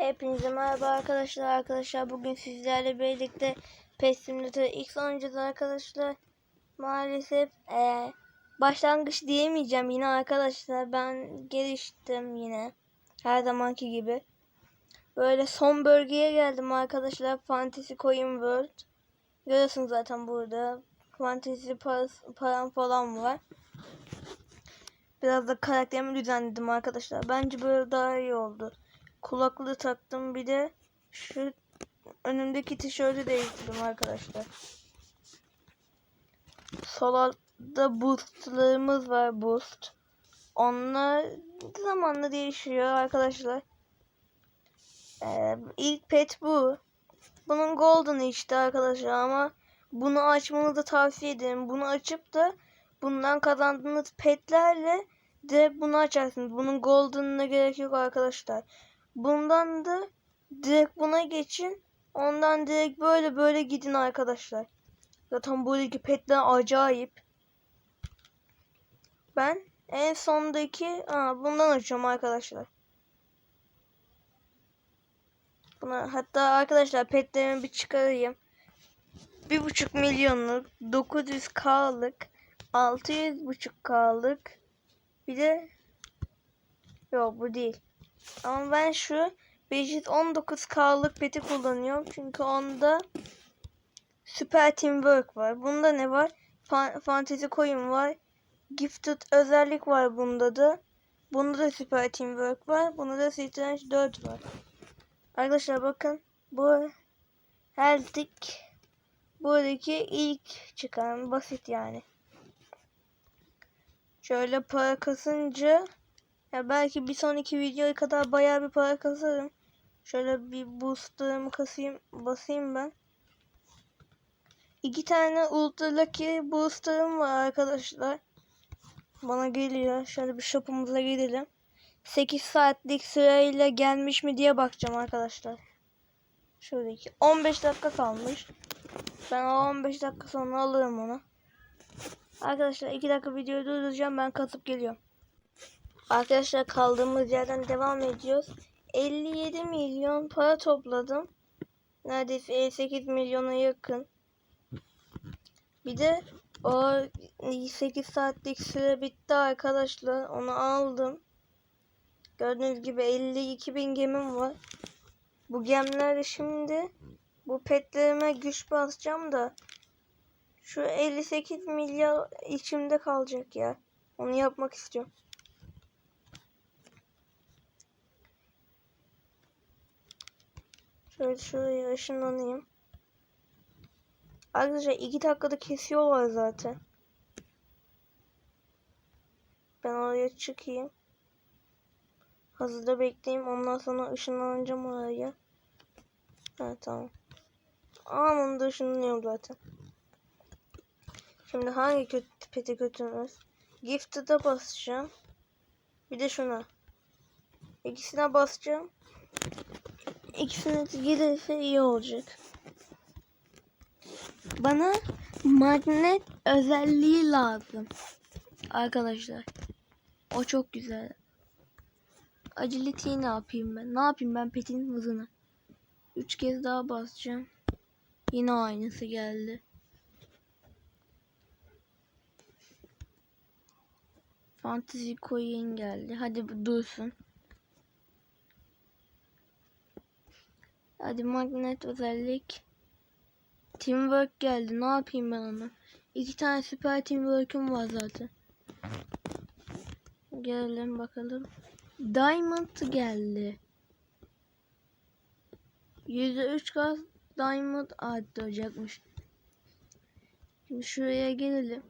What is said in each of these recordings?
Hepinize merhaba arkadaşlar. Arkadaşlar bugün sizlerle birlikte PES Simulator X oynayacağız arkadaşlar. Maalesef eee, başlangıç diyemeyeceğim yine arkadaşlar. Ben geliştim yine. Her zamanki gibi. Böyle son bölgeye geldim arkadaşlar. Fantasy Coin World. Görüyorsunuz zaten burada. Fantasy paras, param falan var. Biraz da karakterimi düzenledim arkadaşlar. Bence böyle daha iyi oldu kulaklığı taktım. Bir de şu önümdeki tişörtü değiştirdim arkadaşlar. Sol altta boostlarımız var boost. Onlar zamanla değişiyor arkadaşlar. Ee, ilk pet bu. Bunun golden işte arkadaşlar ama bunu açmanızı tavsiye ederim. Bunu açıp da bundan kazandığınız petlerle de bunu açarsınız. Bunun golden'ına gerek yok arkadaşlar. Bundan da direkt buna geçin. Ondan direkt böyle böyle gidin arkadaşlar. Zaten buradaki petler acayip. Ben en sondaki aa, bundan açıyorum arkadaşlar. Buna, hatta arkadaşlar petlerimi bir çıkarayım. Bir buçuk milyonluk, 900k'lık, 600 buçuk k'lık, bir de yok bu değil. Ama ben şu 519K'lık peti kullanıyorum. Çünkü onda Süper Teamwork var. Bunda ne var? Fa Fantasy Coin var. Gifted özellik var bunda da. Bunda da Süper Teamwork var. Bunda da Strange 4 var. Arkadaşlar bakın. Bu Heltik buradaki ilk çıkan basit yani. Şöyle para kasınca ya belki bir sonraki videoya kadar bayağı bir para kasarım. Şöyle bir boostlarımı kasayım, basayım ben. İki tane Ultra Lucky booster'ım var arkadaşlar. Bana geliyor. Şöyle bir shop'umuza gidelim. 8 saatlik sırayla gelmiş mi diye bakacağım arkadaşlar. Şuradaki 15 dakika kalmış. Ben o 15 dakika sonra alırım onu. Arkadaşlar 2 dakika videoyu durduracağım. Ben kasıp geliyorum. Arkadaşlar kaldığımız yerden devam ediyoruz. 57 milyon para topladım. Neredeyse 58 milyona yakın. Bir de o 8 saatlik süre bitti arkadaşlar. Onu aldım. Gördüğünüz gibi 52 bin gemim var. Bu gemlerle şimdi bu petlerime güç basacağım da şu 58 milyar içimde kalacak ya. Onu yapmak istiyorum. Şöyle şuraya ışınlanayım. Arkadaşlar iki dakikada kesiyorlar zaten. Ben oraya çıkayım. Hazırda bekleyeyim. Ondan sonra ışınlanacağım oraya. Ha tamam. Anında ışınlanıyorum zaten. Şimdi hangi kötü peti götürürüz? Gifted'a basacağım. Bir de şuna. İkisine basacağım. İkisine gelirse iyi olacak. Bana magnet özelliği lazım. Arkadaşlar. O çok güzel. Agility'yi ne yapayım ben? Ne yapayım ben petin hızını? Üç kez daha basacağım. Yine aynısı geldi. Fantasy Coin geldi. Hadi bu dursun. Hadi magnet özellik. Teamwork geldi. Ne yapayım ben onu? İki tane süper teamwork'üm var zaten. Gelelim bakalım. Diamond geldi. %3 gaz Diamond arttıracakmış. Şimdi şuraya gelelim.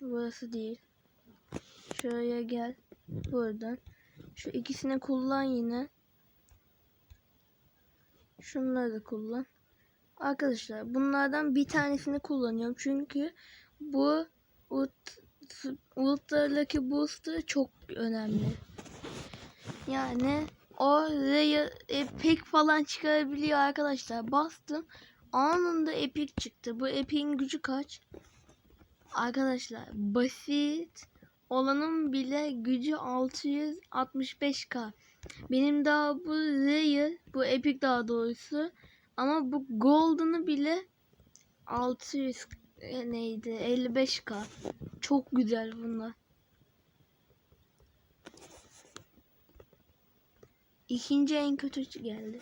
Burası değil. Şuraya gel. Buradan. Şu ikisini kullan yine. Şunları da kullan. Arkadaşlar bunlardan bir tanesini kullanıyorum. Çünkü bu Ultra Lucky Booster çok önemli. Yani o Rare Epic falan çıkarabiliyor arkadaşlar. Bastım. Anında Epic çıktı. Bu Epic'in gücü kaç? Arkadaşlar basit olanın bile gücü 665k. Benim daha bu rare, bu epic daha doğrusu. Ama bu golden'ı bile 600 e, neydi? 55k. Çok güzel bunlar. İkinci en kötü geldi.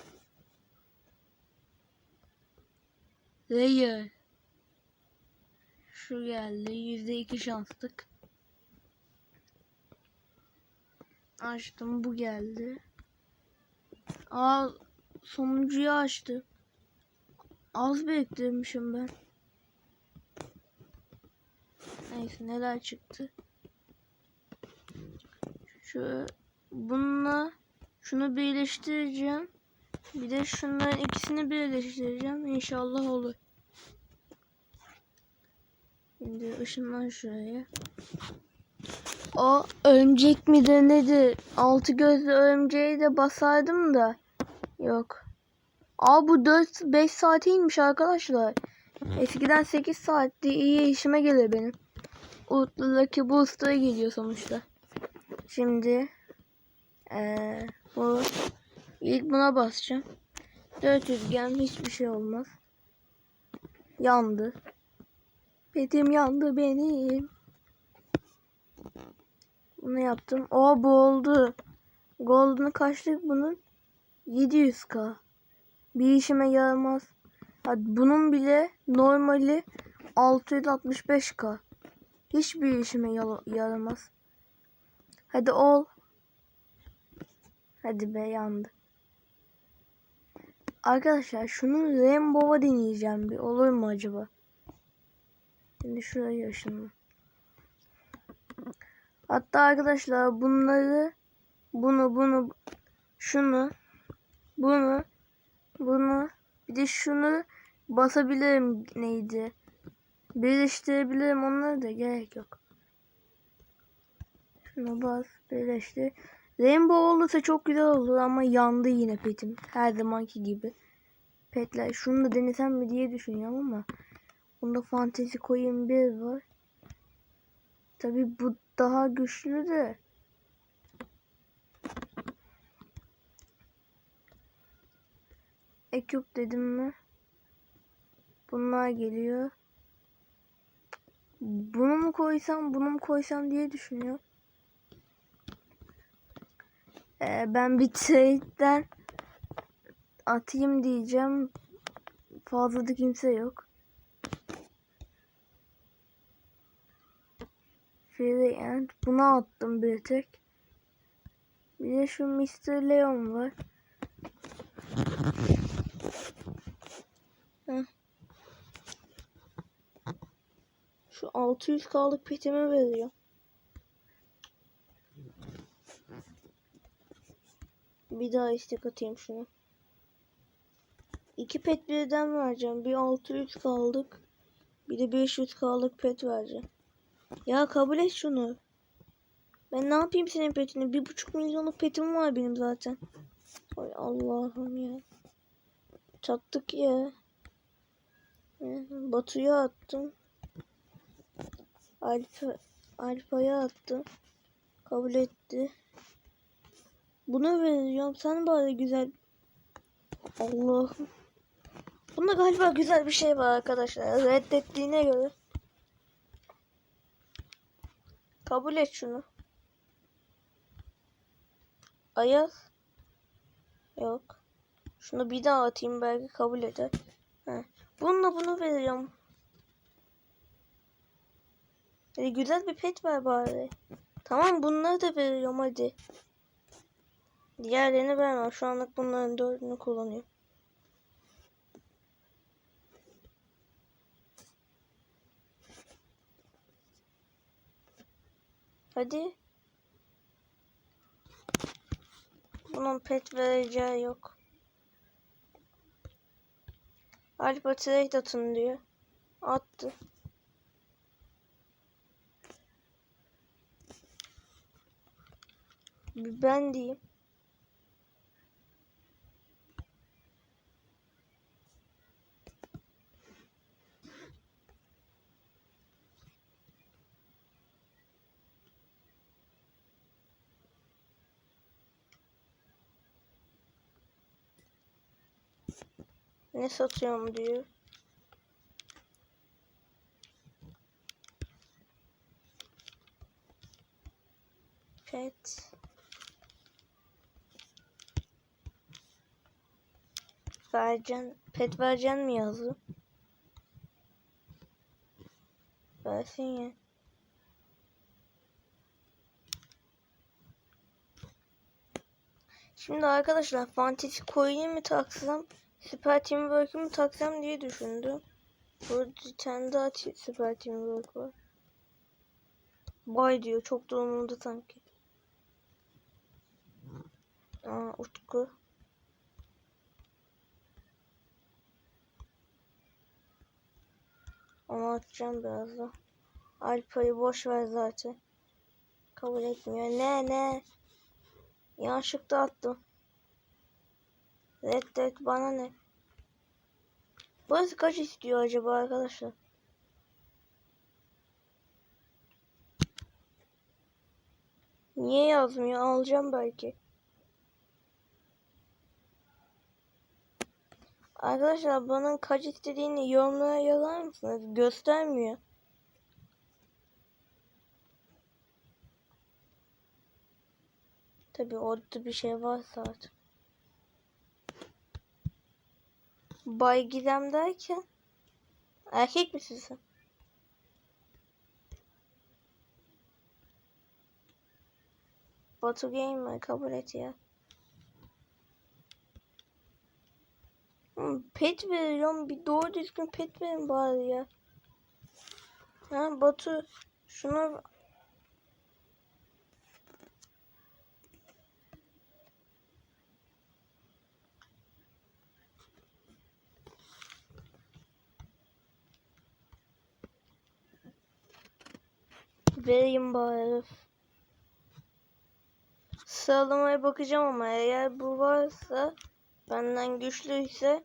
Rare. Şu geldi. Yüzde iki şanslık. Açtım. Bu geldi. Aa sonuncuyu açtı. Az beklemişim ben. Neyse neler çıktı. Şu bununla şunu birleştireceğim. Bir de şunların ikisini birleştireceğim. İnşallah olur. Şimdi ışınlan şuraya. O örümcek mi de nedir? Altı gözlü örümceği de basardım da. Yok. Aa bu 4-5 saatiymiş arkadaşlar. Eskiden 8 saatti. iyi işime gelir benim. Utlu Lucky Booster'a geliyor sonuçta. Şimdi ee, bu ilk buna basacağım. 400 gem hiçbir şey olmaz. Yandı. Petim yandı benim. Bunu yaptım. O bu oldu. Golden'ı kaçtık bunun? 700k. Bir işime yaramaz. Hadi bunun bile normali 665k. Hiçbir işime yaramaz. Hadi ol. Hadi be yandı. Arkadaşlar şunu Rainbow'a deneyeceğim bir. Olur mu acaba? Şimdi şuraya ışınla. Hatta arkadaşlar bunları bunu bunu şunu bunu bunu bir de şunu basabilirim neydi? Birleştirebilirim onları da gerek yok. Şunu bas birleştir. Rainbow olursa çok güzel olur ama yandı yine petim. Her zamanki gibi. Petler şunu da denesem mi diye düşünüyorum ama bunda fantezi koyun bir var. Tabi bu daha güçlü de. Ekip dedim mi? Bunlar geliyor. Bunu mu koysam, bunu mu koysam diye düşünüyorum. Ee, ben bir trade'den atayım diyeceğim. Fazla da kimse yok. Free End. Buna attım bir tek. Bir de şu Mr. Leon var. Heh. Şu 600k'lık petime veriyor. Bir daha istek atayım şunu. İki pet birden vereceğim. Bir 600 kaldık. Bir de 500 kaldık pet vereceğim. Ya kabul et şunu. Ben ne yapayım senin petini? Bir buçuk milyonluk petim var benim zaten. Ay Allah'ım ya. Çattık ya. Batu'ya attım. Alfa, Alfa'ya attım. Kabul etti. Bunu veriyorum. Sen bari güzel. Allah'ım. Bunda galiba güzel bir şey var arkadaşlar. Reddettiğine göre. Kabul et şunu. Ayaz. Yok. Şunu bir daha atayım belki kabul eder. Heh. Bununla bunu vereceğim. Hadi güzel bir pet ver bari. Tamam bunları da veriyorum hadi. Diğerlerini vermem. Şu anlık bunların dördünü kullanıyorum. Hadi. Bunun pet vereceği yok. Alfa trade atın diyor. Attı. Ben diyeyim. Ne satıyorum diyor. Pet. Vercen, pet vercen mi yazdı? Versin ya. Şimdi arkadaşlar Fantasy Coin'i mi taksam, Super Teamwork'ü mü taksam diye düşündüm. Burada bir tane daha Super Teamwork var. Bay diyor. Çok da umurumda sanki. Aa Utku. Onu atacağım birazdan. Alpa'yı boş ver zaten. Kabul etmiyor. Ne ne? Yanlışlıkla attım. Reddet bana ne? Burası kaç istiyor acaba arkadaşlar? Niye yazmıyor? Alacağım belki. Arkadaşlar bana kaç istediğini yorumlara yazar mısınız? Göstermiyor. Tabi orada bir şey var zaten. Bay Gizem derken erkek misin sen? Batu Gamer kabul et ya. Hı, Pet veriyorum. Bir doğru düzgün pet verin bari ya. Ha Batu şuna vereyim bari. Sıralamaya bakacağım ama eğer bu varsa benden güçlüyse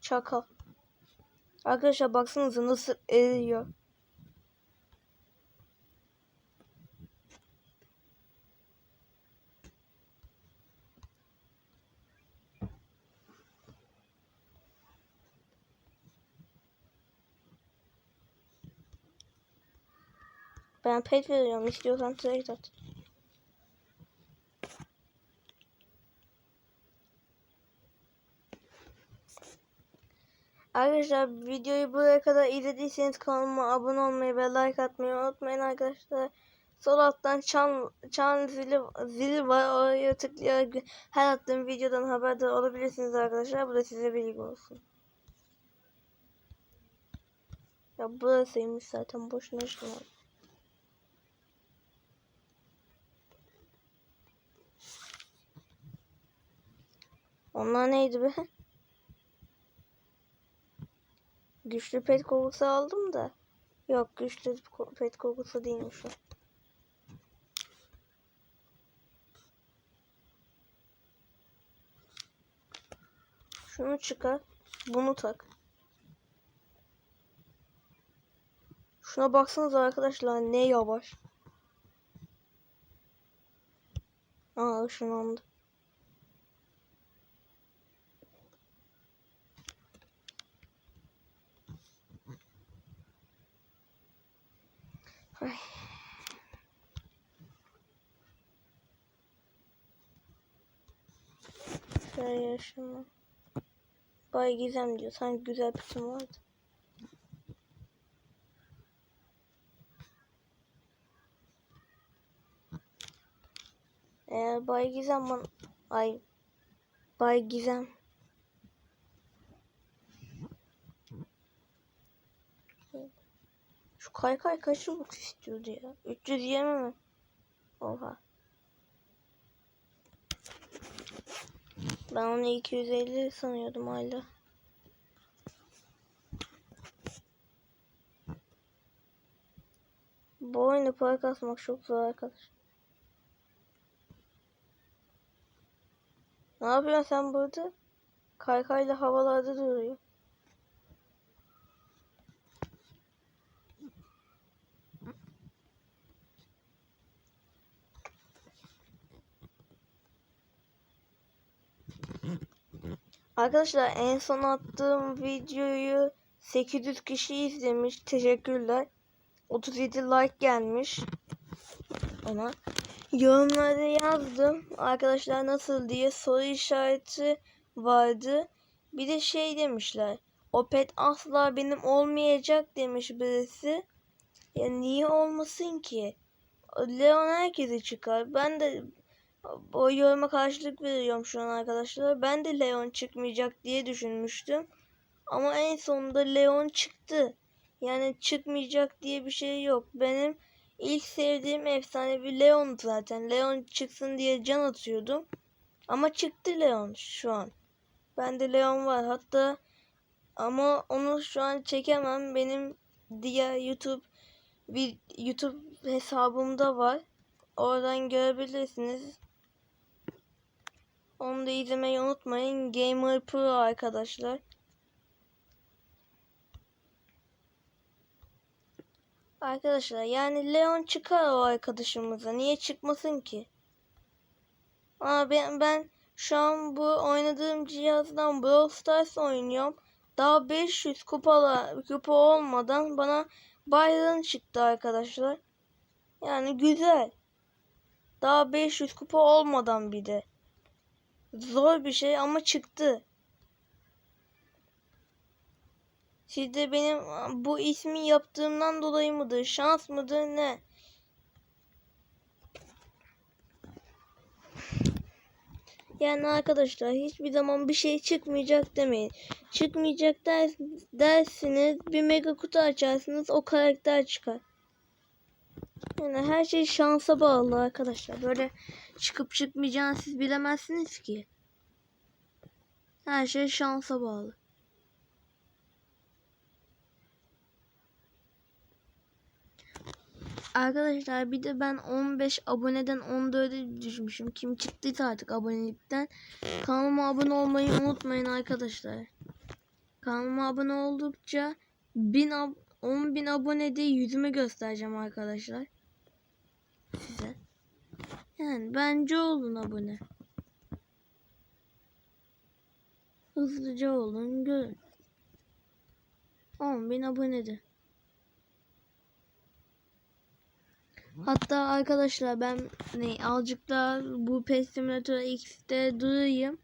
çakal. Arkadaşlar baksanıza nasıl eriyor. Ben pet veriyorum. İstiyorsan trade at. Arkadaşlar videoyu buraya kadar izlediyseniz kanalıma abone olmayı ve like atmayı unutmayın arkadaşlar. Sol alttan çan, çan zili, zili var. Oraya tıklayarak her attığım videodan haberdar olabilirsiniz arkadaşlar. Bu da size bilgi olsun. Ya burasıymış zaten boşuna şunu. Onlar neydi be? Güçlü pet kokusu aldım da. Yok güçlü pet kokusu değilmiş o. Şunu çıkar. Bunu tak. Şuna baksanıza arkadaşlar ne yavaş. Aa ışınlandı. Ay. Şöyle yaşama. Bay Gizem diyor. Sanki güzel bir isim vardı. Eğer Bay Gizem bana... Ay. Bay Gizem. Şu kaykay kaç çubuk istiyordu ya? 320 mi? Oha. Ben onu 250 sanıyordum hala. Bu oyunda para kasmak çok zor arkadaş. Ne yapıyorsun sen burada? Kaykayla havalarda duruyor. Arkadaşlar en son attığım videoyu 800 kişi izlemiş. Teşekkürler. 37 like gelmiş ona. Yorumlarda yazdım. Arkadaşlar nasıl diye soru işareti vardı. Bir de şey demişler. O pet asla benim olmayacak demiş birisi. Ya niye olmasın ki? Leon herkese çıkar. Ben de o yoruma karşılık veriyorum şu an arkadaşlar. Ben de Leon çıkmayacak diye düşünmüştüm. Ama en sonunda Leon çıktı. Yani çıkmayacak diye bir şey yok. Benim ilk sevdiğim efsanevi Leon zaten. Leon çıksın diye can atıyordum. Ama çıktı Leon şu an. Bende Leon var. Hatta ama onu şu an çekemem. Benim diğer YouTube bir YouTube hesabımda var. Oradan görebilirsiniz. Onu da izlemeyi unutmayın. Gamer Pro arkadaşlar. Arkadaşlar yani Leon çıkar o arkadaşımıza. Niye çıkmasın ki? Aa ben, ben şu an bu oynadığım cihazdan Brawl Stars oynuyorum. Daha 500 kupala kupa olmadan bana Byron çıktı arkadaşlar. Yani güzel. Daha 500 kupa olmadan bir de. Zor bir şey ama çıktı. Siz de benim bu ismi yaptığımdan dolayı mıdır? Şans mıdır? Ne? Yani arkadaşlar hiçbir zaman bir şey çıkmayacak demeyin. Çıkmayacak ders, dersiniz bir mega kutu açarsınız o karakter çıkar. Yani her şey şansa bağlı arkadaşlar. Böyle çıkıp çıkmayacağını siz bilemezsiniz ki. Her şey şansa bağlı. Arkadaşlar bir de ben 15 aboneden 14'e düşmüşüm. Kim çıktıysa artık abonelikten. Kanalıma abone olmayı unutmayın arkadaşlar. Kanalıma abone oldukça 1000 ab 10.000 abonede yüzümü göstereceğim arkadaşlar. Size. Yani bence olun abone. Hızlıca olun görün. 10.000 abonede. Hatta arkadaşlar ben ne azıcık bu PES Simulator X'te durayım.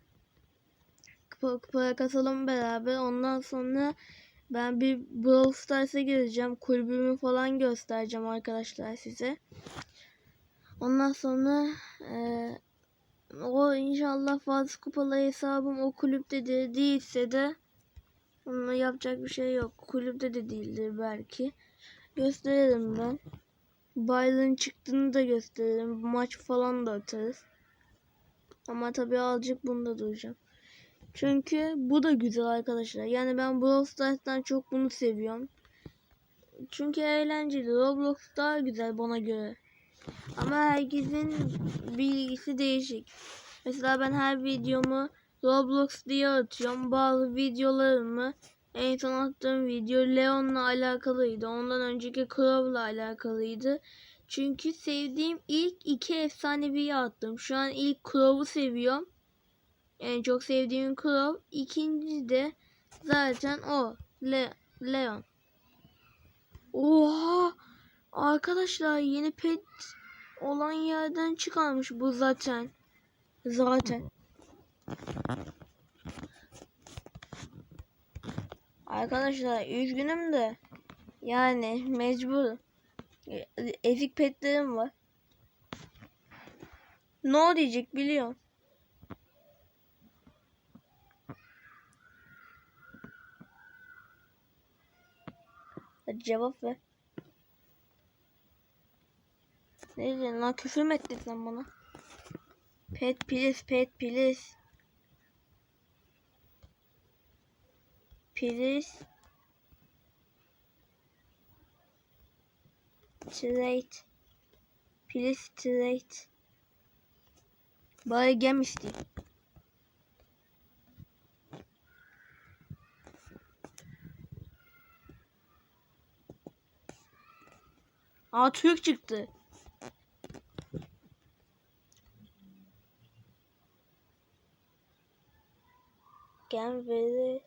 Para kasalım beraber. Ondan sonra ben bir Brawl Stars'a gireceğim. Kulübümü falan göstereceğim arkadaşlar size. Ondan sonra e, o inşallah fazla kupalı hesabım o kulüpte de değilse de onunla yapacak bir şey yok. Kulüpte de değildir belki. Gösterelim ben. Byron çıktığını da gösterelim. Maç falan da atarız. Ama tabii azıcık bunda duracağım. Çünkü bu da güzel arkadaşlar. Yani ben Brawl Stars'tan çok bunu seviyorum. Çünkü eğlenceli. Roblox daha güzel bana göre. Ama herkesin bilgisi değişik. Mesela ben her videomu Roblox diye atıyorum. Bazı videolarımı en son attığım video Leon'la alakalıydı. Ondan önceki Crow'la alakalıydı. Çünkü sevdiğim ilk iki efsaneviyi attım. Şu an ilk Crow'u seviyorum. En çok sevdiğim Crow. İkinci de zaten o. Le Leon. Oha! Arkadaşlar yeni pet olan yerden çıkarmış bu zaten. Zaten. Arkadaşlar üzgünüm de yani mecbur. Ezik petlerim var. No diyecek biliyorum. Cevap ver. Ne diyorsun lan küfür mü ettin sen bana? Pet please pet please. Please. Trade. Please. Bari gem istiyor. Aa Türk çıktı. Gen verir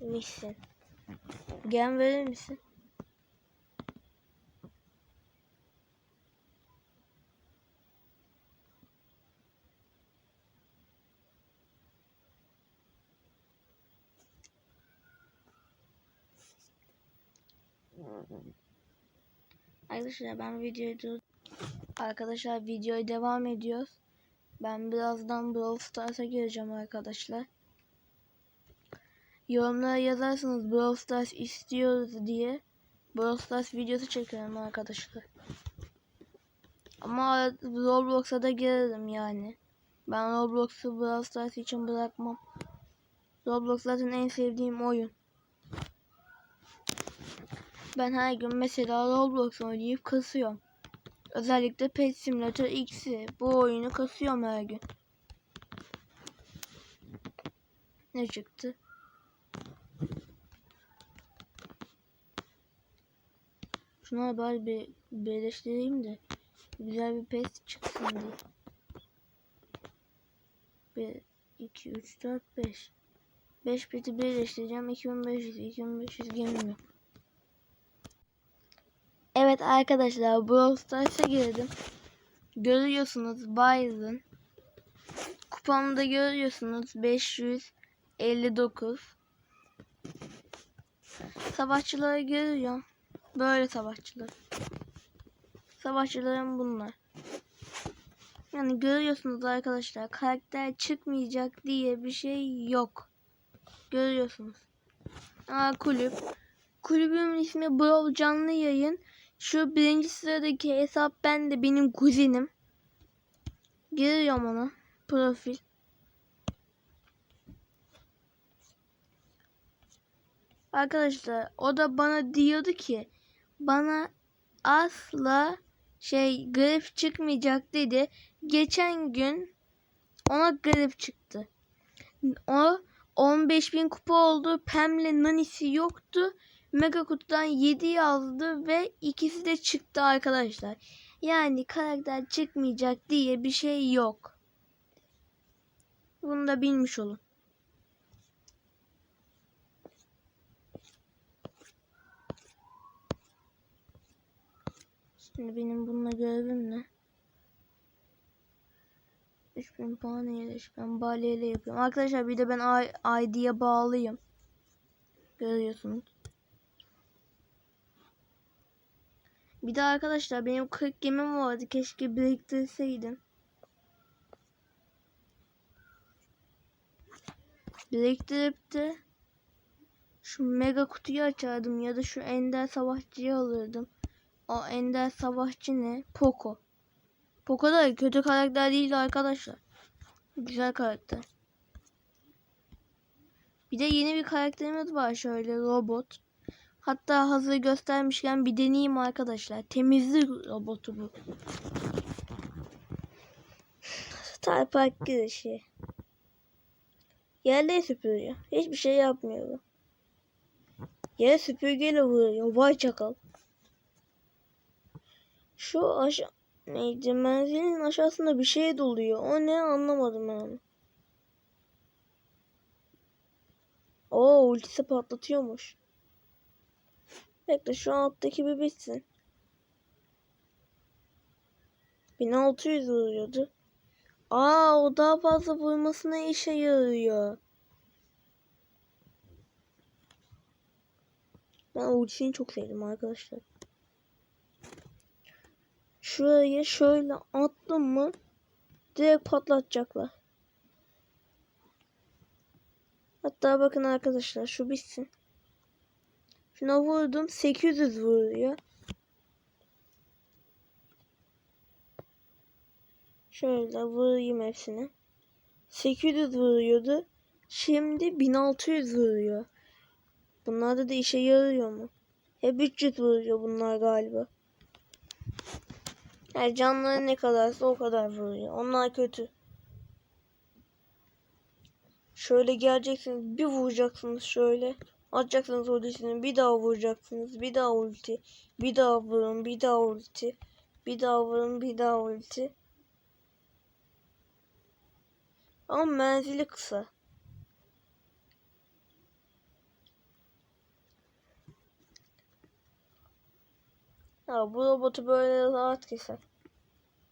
misin? Gen verir misin? Arkadaşlar ben videoyu. Arkadaşlar videoya devam ediyoruz. Ben birazdan Brawl Stars'a gireceğim arkadaşlar. Yorumlara yazarsınız Brawl Stars istiyoruz diye. Brawl Stars videosu çekerim arkadaşlar. Ama Roblox'a da girerim yani. Ben Roblox'u Brawl Stars için bırakmam. Roblox zaten en sevdiğim oyun. Ben her gün mesela Roblox oynayıp kasıyorum. Özellikle Pet Simulator X'i bu oyunu kasıyorum her gün. Ne çıktı? Şuna bari bir birleştireyim de güzel bir pet çıksın diye. 1, 2, 3, 4, 5. 5 peti birleştireceğim. 2500, 2500 gemim yok. Evet arkadaşlar Brawl Stars'a girdim. Görüyorsunuz Byron. Kupamda görüyorsunuz 559. Savaşçıları görüyorum. Böyle savaşçılar. Savaşçılarım bunlar. Yani görüyorsunuz arkadaşlar karakter çıkmayacak diye bir şey yok. Görüyorsunuz. Aa kulüp. Kulübümün ismi Brawl Canlı Yayın. Şu birinci sıradaki hesap ben de benim kuzenim. Giriyorum ona. Profil. Arkadaşlar o da bana diyordu ki bana asla şey grif çıkmayacak dedi. Geçen gün ona grif çıktı. O 15.000 kupa oldu. Pem'le Nani'si yoktu. Mega kutudan 7 yazdı ve ikisi de çıktı arkadaşlar. Yani karakter çıkmayacak diye bir şey yok. Bunu da bilmiş olun. Şimdi benim bununla görevim ne? 3000 puan iyileş. Ben baleyle yapıyorum. Arkadaşlar bir de ben ID'ye bağlıyım. Görüyorsunuz. Bir de arkadaşlar benim 40 gemim vardı. Keşke biriktirseydim. Biriktirip de şu mega kutuyu açardım ya da şu ender savaşçıyı alırdım. O ender savaşçı ne? Poco. Poco da kötü karakter değil arkadaşlar. Güzel karakter. Bir de yeni bir karakterimiz var şöyle robot. Hatta hazır göstermişken bir deneyeyim arkadaşlar. Temizlik robotu bu. Star Park girişi. Yerde süpürüyor. Hiçbir şey yapmıyor. Yere süpürgeyle vuruyor. Vay çakal. Şu aşağı neydi? Menzilin aşağısında bir şey doluyor. O ne anlamadım ben. Oo ultisi patlatıyormuş. Bekle şu alttaki bir bitsin. 1600 vuruyordu. Aa o daha fazla vurmasına işe yarıyor. Ben ultisini çok sevdim arkadaşlar. Şuraya şöyle attım mı direkt patlatacaklar. Hatta bakın arkadaşlar şu bitsin. Şuna vurdum 800 vuruyor. Şöyle vurayım hepsini. 800 vuruyordu. Şimdi 1600 vuruyor. Bunlarda da işe yarıyor mu? Hep 300 vuruyor bunlar galiba. Yani canları ne kadarsa o kadar vuruyor. Onlar kötü. Şöyle geleceksiniz bir vuracaksınız şöyle. Atacaksınız ultisini bir daha vuracaksınız. Bir daha ulti. Bir daha vurun bir daha ulti. Bir daha vurun bir daha ulti. Ama menzili kısa. Ya bu robotu böyle rahat keser.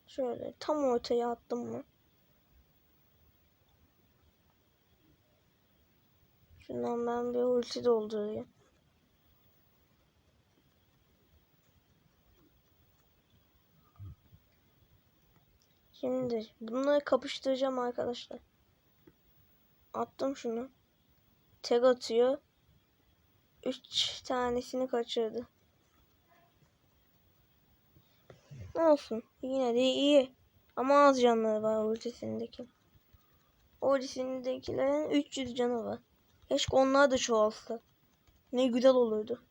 Şöyle tam ortaya attım mı? Şundan ben bir ulti doldurayım. Şimdi bunları kapıştıracağım arkadaşlar. Attım şunu. Tek atıyor. Üç tanesini kaçırdı. Olsun. Yine de iyi. Ama az canları var ultisindeki. Ultisindekilerin 300 canı var. Keşke onlar da çoğalsa. Ne güzel olurdu.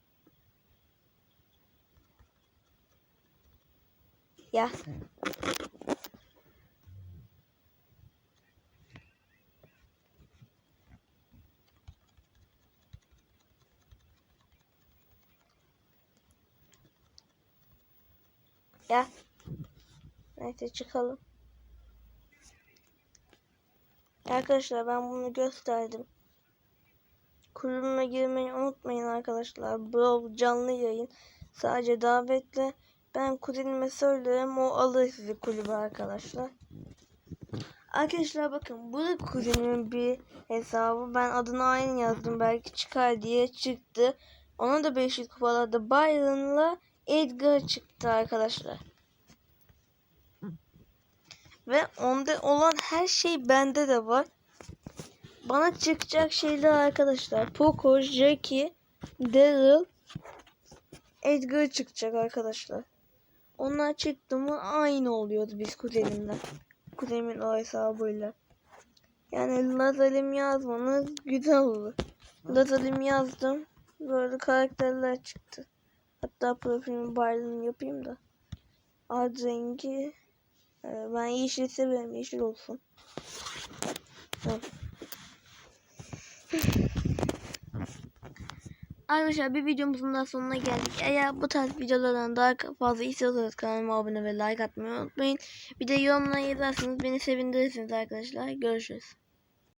Ya. Ya. Neyse çıkalım. Arkadaşlar ben bunu gösterdim. Kulübüme girmeyi unutmayın arkadaşlar. Bu canlı yayın. Sadece davetle. Ben kuzenime söylerim o alır sizi kulübe arkadaşlar. Arkadaşlar bakın bu da kuzenimin bir hesabı. Ben adını aynı yazdım belki çıkar diye çıktı. Ona da 500 kupalarda Byron'la Edgar çıktı arkadaşlar. Ve onda olan her şey bende de var. Bana çıkacak şeyler arkadaşlar. Poco, Jackie, Daryl, Edgar çıkacak arkadaşlar. Onlar çıktı mı aynı oluyordu biz kuzenimle. Kuzenimin o hesabıyla. Yani Lazalim yazmanız güzel olur. Lazalim yazdım. Böyle karakterler çıktı. Hatta profilimi Byron yapayım da. Ad rengi e, ben yeşil severim. Yeşil olsun. Tamam. Arkadaşlar bir videomuzun daha sonuna geldik. Eğer bu tarz videolardan daha fazla istiyorsanız kanalıma abone ve like atmayı unutmayın. Bir de yorumlara yazarsanız beni sevindirirsiniz arkadaşlar. Görüşürüz.